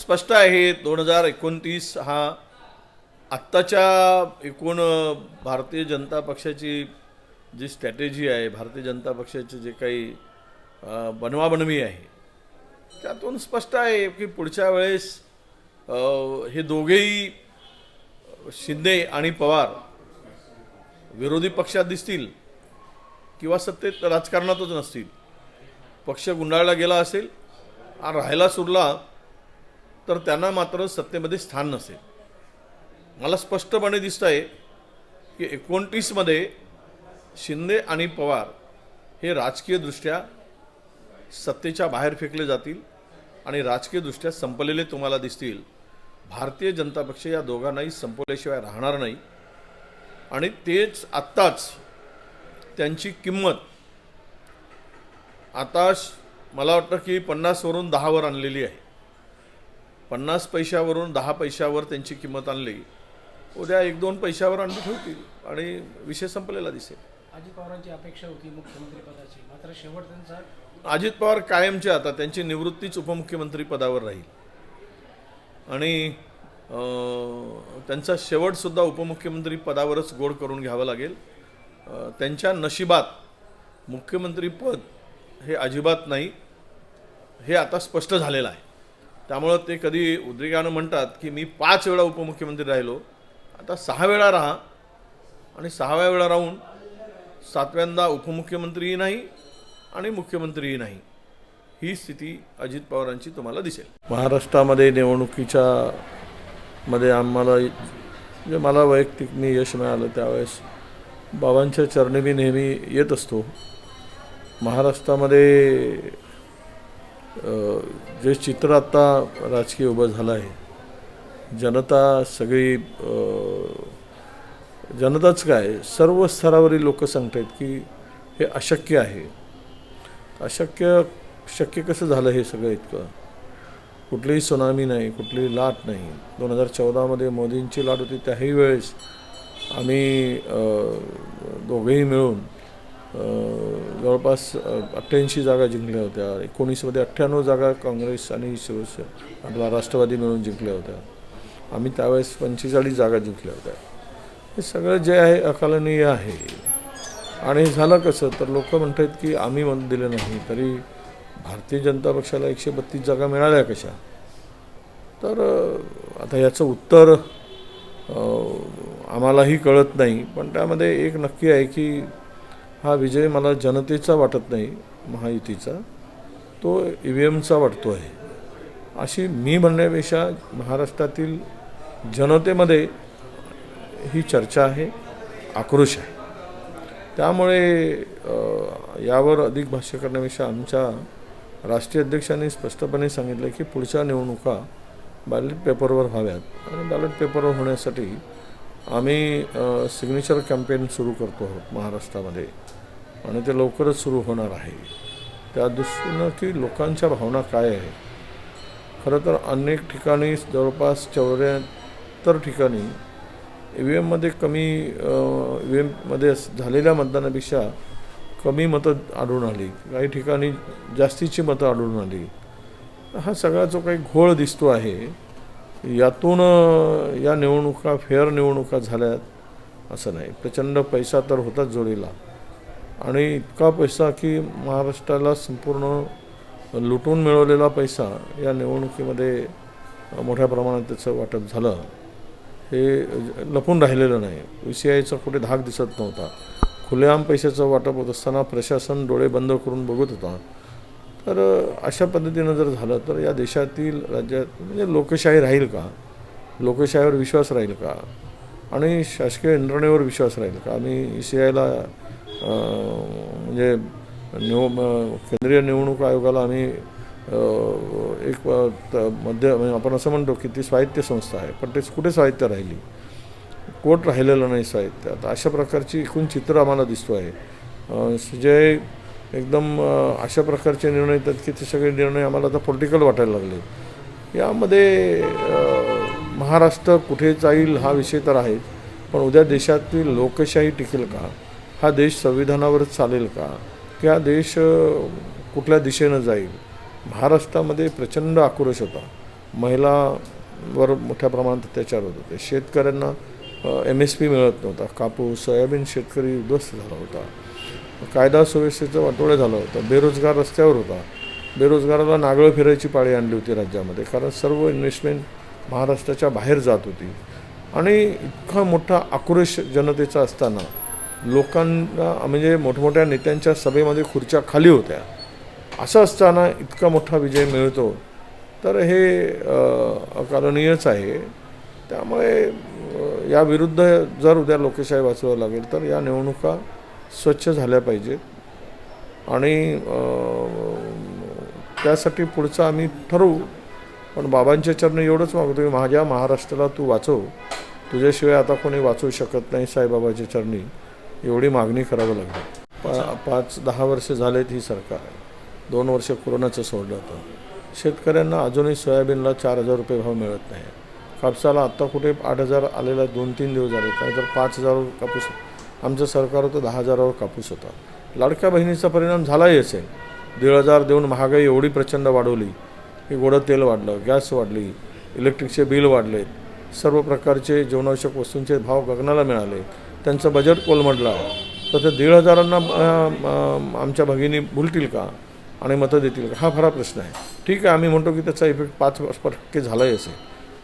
स्पष्ट आहे दोन हजार एकोणतीस हा आत्ताच्या एकूण भारतीय जनता पक्षाची जी स्ट्रॅटेजी आहे भारतीय जनता पक्षाचे जे काही बनवाबनवी आहे त्यातून स्पष्ट आहे की पुढच्या वेळेस हे दोघेही शिंदे आणि पवार विरोधी पक्षात दिसतील किंवा सत्तेत राजकारणातच नसतील. पक्ष गुंडाळला गेला असेल आणि राहायला सुरला तर त्यांना मात्र सत्तेमध्ये स्थान नसेल. मला स्पष्टपणे दिसत आहे की एकोणतीसमध्ये शिंदे आणि पवार हे राजकीयदृष्ट्या सत्तेच्या बाहेर फेकले जातील आणि राजकीयदृष्ट्या संपलेले तुम्हाला दिसतील. भारतीय जनता पक्ष या दोघांनाही संपवल्याशिवाय राहणार नाही. आणि तेच आत्ताच त्यांची किंमत आता मला वाटतं की पन्नासवरून दहावर आणलेली आहे. पन्नास पैशावरून दहा पैशावर त्यांची किंमत आणली. उद्या एक दोन पैशावर आणली ठेवतील. आणि विषय संपलेला दिसेल. अजित पवारांची अपेक्षा होती मुख्यमंत्री पदाची. मात्र शेवट त्यांचा अजित पवार कायमचे आता. त्यांची निवृत्तीच उपमुख्यमंत्री पदावर राहील. आणि त्यांचा शेवटसुद्धा उपमुख्यमंत्री पदावरच गोड करून घ्यावं लागेल. त्यांच्या नशिबात मुख्यमंत्री पद हे अजिबात नाही. हे आता स्पष्ट झालेलं आहे. त्यामुळं ते कधी उद्रेकानं म्हणतात की मी पाच वेळा उपमुख्यमंत्री राहिलो. आता सहा वेळा राहा. आणि सहाव्या वेळा राहून सातव्यांदा उपमुख्यमंत्रीही नाही आणि मुख्यमंत्रीही नाही. ही स्थिती अजित पवारांची तुम्हाला दिसेल. महाराष्ट्रामध्ये निवडणुकीच्या मध्ये आम्हाला जे मला वैयक्तिक मी यश मिळालं त्यावेळेस. बाबांच्या चरणी मी नेहमी येत असतो. महाराष्ट्रामध्ये जे चित्र आत्ता राजकीय उभं झालं आहे जनता सगळी जनताच काय सर्व स्तरावरील लोक सांगतायत की हे अशक्य आहे. अशक्य शक्य कसं झालं हे सगळं इतकं? कुठलीही सुनामी नाही कुठलीही लाट नाही. दोन हजार चौदामध्ये मोदींची लाट होती त्याही वेळेस आम्ही दोघेही मिळून जवळपास अठ्ठ्याऐंशी जागा जिंकल्या होत्या. एकोणीसमध्ये अठ्ठ्याण्णव जागा काँग्रेस आणि शिवसेना आपला राष्ट्रवादी मिळून जिंकल्या होत्या. आम्ही त्यावेळेस पंचेचाळीस जागा जिंकल्या होत्या. हे सगळं जे आहे अकालनीय आहे. आणि झालं कसं तर लोक म्हणतात की आम्ही मत दिलं नाही तरी भारतीय जनता पक्षाला एकशे बत्तीस जागा मिळाल्या कशा? तर आता याचं उत्तर आम्हालाही कळत नाही पण त्यामध्ये एक नक्की आहे की हा विजय मला जनतेचा वाटत नाही महायुतीचा. तो ई व्ही एमचा वाटतो आहे. अशी मी म्हणण्यापेक्षा महाराष्ट्रातील जनतेमध्ये ही चर्चा आहे आक्रोश आहे. त्यामुळे यावर अधिक भाष्य करण्यापेक्षा आमच्या राष्ट्रीय अध्यक्षांनी स्पष्टपणे सांगितलं की पुढच्या निवडणुका बॅलेट पेपरवर व्हाव्यात. आणि बॅलेट पेपरवर होण्यासाठी आम्ही सिग्नेचर कॅम्पेन सुरू करतो आहोत महाराष्ट्रामध्ये. आणि ते लवकरच सुरू होणार आहे. त्या दृष्टीनं की लोकांच्या भावना काय आहे खरं तर अनेक ठिकाणी जवळपास चौऱ्याहत्तर ठिकाणी ई व्ही एममध्ये कमी ई व्ही एममध्ये झालेल्या मतदानापेक्षा कमी मतं आढळून आली. काही ठिकाणी जास्तीची मतं आढळून आली. हा सगळा जो काही घोळ दिसतो आहे यातून या निवडणुका फेअर निवडणुका झाल्यात असं नाही. प्रचंड पैसा तर होताच जोडीला. आणि इतका पैसा की महाराष्ट्राला संपूर्ण लुटून मिळवलेला पैसा या निवडणुकीमध्ये मोठ्या प्रमाणात त्याचं वाटप झालं. हे लपून राहिलेलं नाही. यू सी आयचा कुठे धाक दिसत नव्हता. खुलेआम पैशाचं वाटप होत असताना प्रशासन डोळे बंद करून बघत होता. तर अशा पद्धतीनं जर झालं तर या देशातील राज्यात म्हणजे लोकशाही राहील का? लोकशाहीवर विश्वास राहील का? आणि शासकीय यंत्रणेवर विश्वास राहील का? आम्ही ई सी आयला म्हणजे निव केंद्रीय निवडणूक आयोगाला आम्ही एक त- मध्य म्हणजे आपण असं म्हणतो की ती स्वायत्त संस्था आहे पण ते कुठे स्वायत्त राहिली? कोट राहिलेलं नाही साहित्य. आता अशा प्रकारची एकूण चित्र आम्हाला दिसतो आहे जे एकदम अशा प्रकारचे निर्णय येतात की ते सगळे निर्णय आम्हाला आता पॉलिटिकल वाटायला लागले. यामध्ये महाराष्ट्र कुठे जाईल हा विषय तर आहे पण उद्या देशातील लोकशाही टिकेल का? हा देश संविधानावरच चालेल का? की हा देश कुठल्या दिशेनं जाईल? महाराष्ट्रामध्ये प्रचंड आक्रोश होता. महिलावर मोठ्या प्रमाणात अत्याचार होत होते. शेतकऱ्यांना एम एस पी मिळत नव्हता. कापूस सोयाबीन शेतकरी उद्ध्वस्त झाला होता. कायदा सुव्यवस्थेचं वाटोळं झालं होतं. बेरोजगार रस्त्यावर होता. बेरोजगाराला नागळं फिरायची पाळी आणली होती राज्यामध्ये. कारण सर्व इन्व्हेस्टमेंट महाराष्ट्राच्या बाहेर जात होती. आणि इतका मोठा आक्रोश जनतेचा असताना लोकांना म्हणजे मोठमोठ्या नेत्यांच्या सभेमध्ये खुर्च्या खाली होत्या. असं असताना इतका मोठा विजय मिळतो. तर हे अकारणीयच आहे. त्यामुळे याविरुद्ध जर उद्या लोकशाही वाचवावं लागेल तर या निवडणुका स्वच्छ झाल्या पाहिजेत आणि त्यासाठी पुढचं आम्ही ठरवू. पण बाबांच्या चरणी एवढंच मागतो की माझ्या महाराष्ट्राला तू वाचव. तुझ्याशिवाय आता कोणी वाचवू शकत नाही साईबाबाच्या चरणी. एवढी मागणी करावं लागली पा पाच दहा वर्ष झालेत ही सरकार. आहे दोन वर्ष कोरोनाचं सोडलं होतं. शेतकऱ्यांना अजूनही सोयाबीनला चार हजार रुपये भाव मिळत नाही. कापसाला आत्ता कुठे आठ हजार आलेला दोन तीन दिवस झाले. काय तर पाच हजार कापूस आमचं सरकार होतं दहा हजारावर कापूस होता. लाडक्या बहिणीचा परिणाम झालाही असेल. दीड हजार देऊन महागाई एवढी प्रचंड वाढवली. की गोडं तेल वाढलं गॅस वाढली इलेक्ट्रिकचे बिल वाढले सर्व प्रकारचे जीवनावश्यक वस्तूंचे भाव गगनाला मिळाले. त्यांचं बजेट कोलमडलं. तर ते दीड हजारांना आमच्या भगिनी भुलतील का? आणि मतं देतील का? हा खरा प्रश्न आहे. ठीक आहे आम्ही म्हणतो की त्याचा इफेक्ट पाच टक्के झालाही असेल.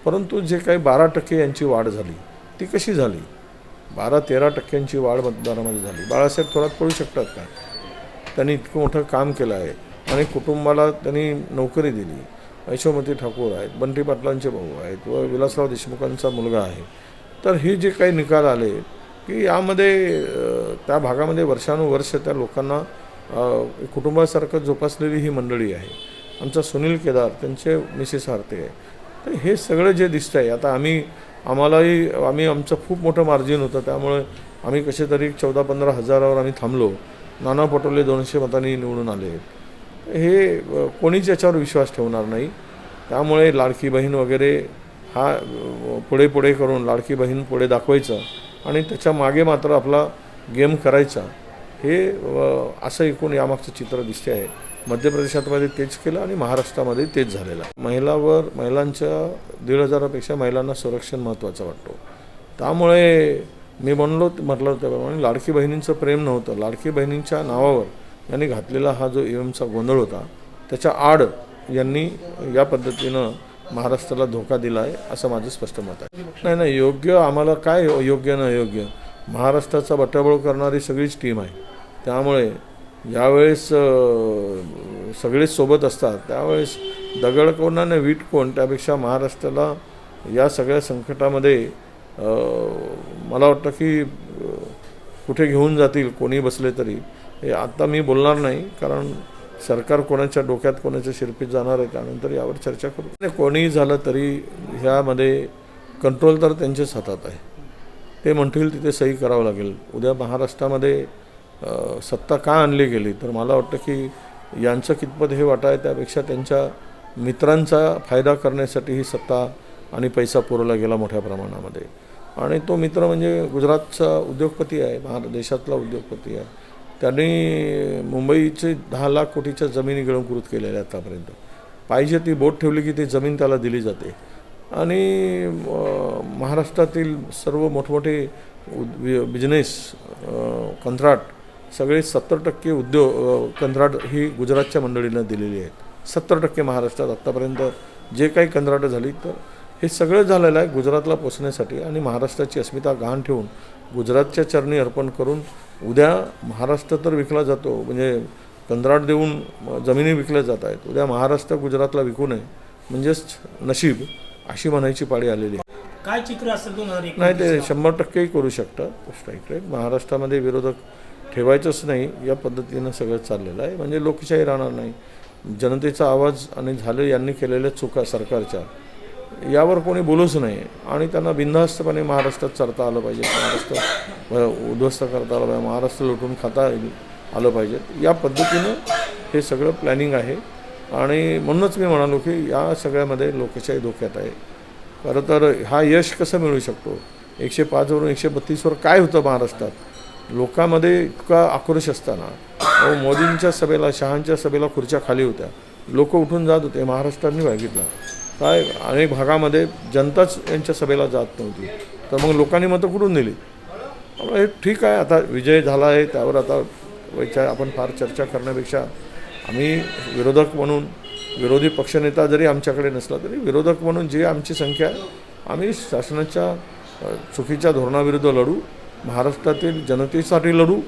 परंतु जे काही बारा टक्के यांची वाढ झाली ती कशी झाली? बारा तेरा टक्क्यांची वाढ मतदारामध्ये झाली. बाळासाहेब थोरात पडू शकतात का? त्यांनी इतकं मोठं काम केलं आहे. आणि कुटुंबाला त्यांनी नोकरी दिली. यशोमती ठाकूर आहेत बंटी पाटलांचे भाऊ आहेत व विलासराव देशमुखांचा मुलगा आहे. तर हे जे काही निकाल आले की यामध्ये त्या भागामध्ये वर्षानुवर्ष त्या लोकांना कुटुंबासारखं जोपासलेली ही मंडळी आहे. आमचा सुनील केदार त्यांचे मिसेस आरते. आहे तर हे सगळं जे दिसतं आहे आता आम्ही आम्हालाही आम्ही आमचं खूप मोठं मार्जिन होतं. त्यामुळे आम्ही कसे तरी चौदा पंधरा हजारावर आम्ही थांबलो. नाना पटोले दोनशे मतांनी निवडून आले. हे कोणीच याच्यावर विश्वास ठेवणार नाही. त्यामुळे लाडकी बहीण वगैरे हा पुढे पुढे करून लाडकी बहीण पुढे दाखवायचं आणि त्याच्यामागे मात्र आपला गेम करायचा. हे असं एकूण यामागचं चित्र दिसते आहे. मध्य प्रदेशामध्ये तेच केलं आणि महाराष्ट्रामध्ये तेच झालेलं. आहे महिलावर महिलांच्या दीड हजारापेक्षा महिलांना संरक्षण महत्त्वाचं वाटतो. त्यामुळे मी म्हणलो म्हटलं त्याप्रमाणे लाडकी बहिणींचं प्रेम नव्हतं. लाडकी बहिणींच्या नावावर यांनी घातलेला हा जो एमचा गोंधळ होता त्याच्या आड यांनी या पद्धतीनं महाराष्ट्राला धोका दिला आहे असं माझं स्पष्ट मत आहे. नाही नाही योग्य आम्हाला काय योग्य न योग्य? महाराष्ट्राचा बटाबळ करणारी सगळीच टीम आहे. त्यामुळे ज्यावेळेस सगळेच सोबत असतात. त्यावेळेस दगड कोण आणि वीट कोण त्यापेक्षा महाराष्ट्राला या सगळ्या संकटामध्ये मला वाटतं की कुठे घेऊन जातील कोणी बसले तरी हे आत्ता मी बोलणार नाही. कारण सरकार कोणाच्या डोक्यात कोणाच्या शिरपीत जाणार आहे त्यानंतर यावर चर्चा करू. कोणीही झालं तरी ह्यामध्ये कंट्रोल तर त्यांच्याच हातात आहे. ते म्हणतील तिथे सही करावं लागेल. उद्या महाराष्ट्रामध्ये सत्ता का आणली गेली? तर मला वाटतं की यांचं कितपत हे वाटा आहे त्यापेक्षा त्यांच्या मित्रांचा फायदा करण्यासाठी ही सत्ता आणि पैसा पुरवला गेला मोठ्या प्रमाणामध्ये. आणि तो मित्र म्हणजे गुजरातचा उद्योगपती आहे भारत देशातला उद्योगपती आहे. त्यांनी मुंबईचे दहा लाख कोटीच्या जमिनी गिळंकृत केलेल्या आतापर्यंत. पाहिजे ती बोट ठेवली की ती जमीन त्याला दिली जाते. आणि महाराष्ट्रातील सर्व मोठमोठे उद- बिझनेस कंत्राट सगळे सत्तर टक्के उद्योग कंत्राट ही गुजरातच्या मंडळींना दिलेली आहेत. सत्तर टक्के महाराष्ट्रात आत्तापर्यंत जे काही कंत्राटं झाली तर हे सगळं झालेलं आहे गुजरातला पोचण्यासाठी आणि महाराष्ट्राची अस्मिता गहाण ठेवून गुजरातच्या चरणी अर्पण करून उद्या महाराष्ट्र तर विकला जातो म्हणजे कंत्राट देऊन जमिनी विकल्या जात आहेत. उद्या महाराष्ट्र गुजरातला विकू नये म्हणजेच नशीब अशी म्हणायची पाळी आलेली आहे. काय चित्र असेल नाही ते? शंभर टक्केही करू शकतात. स्ट्राईक रेट महाराष्ट्रामध्ये विरोधक ठेवायचंच नाही या पद्धतीनं सगळं चाललेलं आहे. म्हणजे लोकशाही राहणार नाही. जनतेचा आवाज आणि झाले यांनी केलेल्या चुका सरकारच्या यावर कोणी बोलूच नाही. आणि त्यांना बिनधास्तपणे महाराष्ट्रात चरता आलं पाहिजे. महाराष्ट्र उद्ध्वस्त करता आलं पाहिजे. महाराष्ट्र लुटून खाता आलं पाहिजे. या पद्धतीनं हे सगळं प्लॅनिंग आहे. आणि म्हणूनच मी म्हणालो की या सगळ्यामध्ये लोकशाही धोक्यात आहे. खरं तर हा यश कसं मिळू शकतो? एकशे पाचवरून एकशे बत्तीसवर काय होतं महाराष्ट्रात? लोकांमध्ये इतका आक्रोश असताना अहो मोदींच्या सभेला शहांच्या सभेला खुर्च्या खाली होत्या. लोक उठून जात होते महाराष्ट्रांनी बघितलं काय अनेक भागामध्ये जनताच यांच्या सभेला जात नव्हती. तर मग लोकांनी मतं कुठून दिली? हे ठीक आहे आता विजय झाला आहे त्यावर आता वैचार आपण फार चर्चा करण्यापेक्षा आम्ही विरोधक म्हणून विरोधी पक्षनेता जरी आमच्याकडे नसला तरी विरोधक म्हणून जी आमची संख्या आहे आम्ही शासनाच्या चुकीच्या धोरणाविरुद्ध लढू महाराष्ट्रातील जनतेसाठी लढू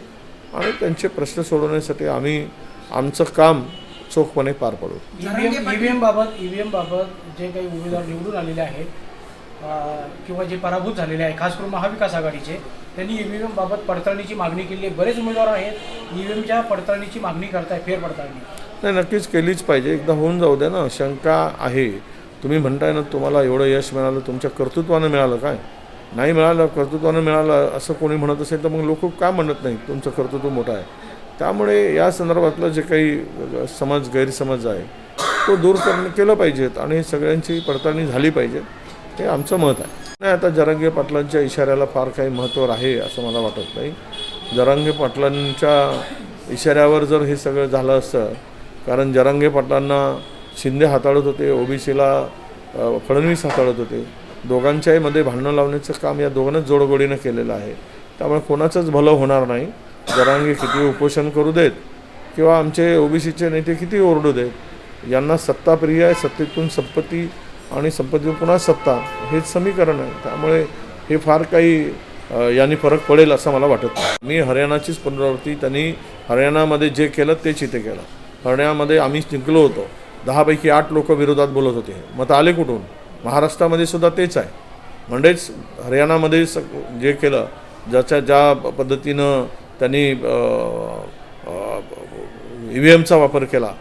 आणि त्यांचे प्रश्न सोडवण्यासाठी आम्ही आमचं काम चोखपणे पार पाडू. ईव्हीएम बाबत ईव्हीएम बाबत जे काही उमेदवार निवडून आलेले आहेत किंवा जे पराभूत झालेले आहे खास करून महाविकास आघाडीचे त्यांनी ईव्हीएम बाबत पडताळणीची मागणी केली आहे. बरेच उमेदवार आहेत ईव्हीएमच्या पडताळणीची मागणी करताय फेरपडताळणी. नाही नक्कीच केलीच पाहिजे. एकदा होऊन जाऊ द्या ना शंका आहे. तुम्ही म्हणताय ना तुम्हाला एवढं यश मिळालं तुमच्या कर्तृत्वानं मिळालं काय? नाही मिळालं कर्तृत्वानं मिळालं असं कोणी म्हणत असेल तर मग लोक का म्हणत नाही तुमचं कर्तृत्व मोठं आहे. त्यामुळे या संदर्भातलं जे काही समज गैरसमज आहे तो दूर करणं केलं पाहिजेत आणि सगळ्यांची पडताळणी झाली पाहिजे हे आमचं मत आहे. नाही आता जरांगे पाटलांच्या इशाऱ्याला फार काही महत्त्व आहे असं मला वाटत नाही. जरांगे पाटलांच्या इशाऱ्यावर जर हे सगळं झालं असतं कारण जरांगे पाटलांना शिंदे हाताळत होते ओबीसीला फडणवीस हाताळत होते दोघांच्याही मध्ये भांडणं लावण्याचं काम या दोघांनाच जोडगोडीनं केलेलं आहे. त्यामुळे कोणाचंच भलं होणार नाही. जरांगे किती उपोषण करू देत किंवा आमचे ओबीसीचे नेते किती ओरडू देत यांना सत्ता प्रिय आहे सत्तेतून संपत्ती आणि संपत्तीतून पुन्हा सत्ता हेच समीकरण आहे. त्यामुळे हे फार काही यांनी फरक पडेल असं मला वाटत नाही. मी हरियाणाचीच पुनरावृत्ती त्यांनी हरियाणामध्ये जे केलं तेच इथे केलं. हरियाणामध्ये आम्ही जिंकलो होतो. दहापैकी आठ लोक विरोधात बोलत होते. मत आले कुठून? महाराष्ट्रामध्ये सुद्धा तेच आहे. म्हणजेच हरियाणामध्ये स जे केलं ज्याच्या ज्या पद्धतीनं त्यांनी ई व्ही एमचा वापर केला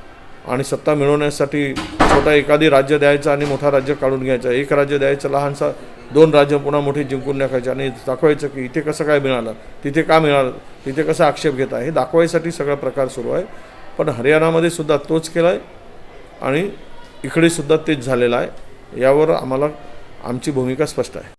आणि सत्ता मिळवण्यासाठी छोटा एखादी राज्य द्यायचं आणि मोठा राज्य काढून घ्यायचा. एक राज्य द्यायचं लहानसा दोन राज्य पुन्हा मोठी जिंकून टाकायचे आणि दाखवायचं की इथे कसं काय मिळालं तिथे का मिळालं तिथे कसा आक्षेप घेता हे दाखवायसाठी सगळा प्रकार सुरू आहे. पण हरियाणामध्ये सुद्धा तोच केला आहे आणि इकडे सुद्धा तेच झालेलं आहे. यावर आम्हाला आमची भूमिका स्पष्ट आहे.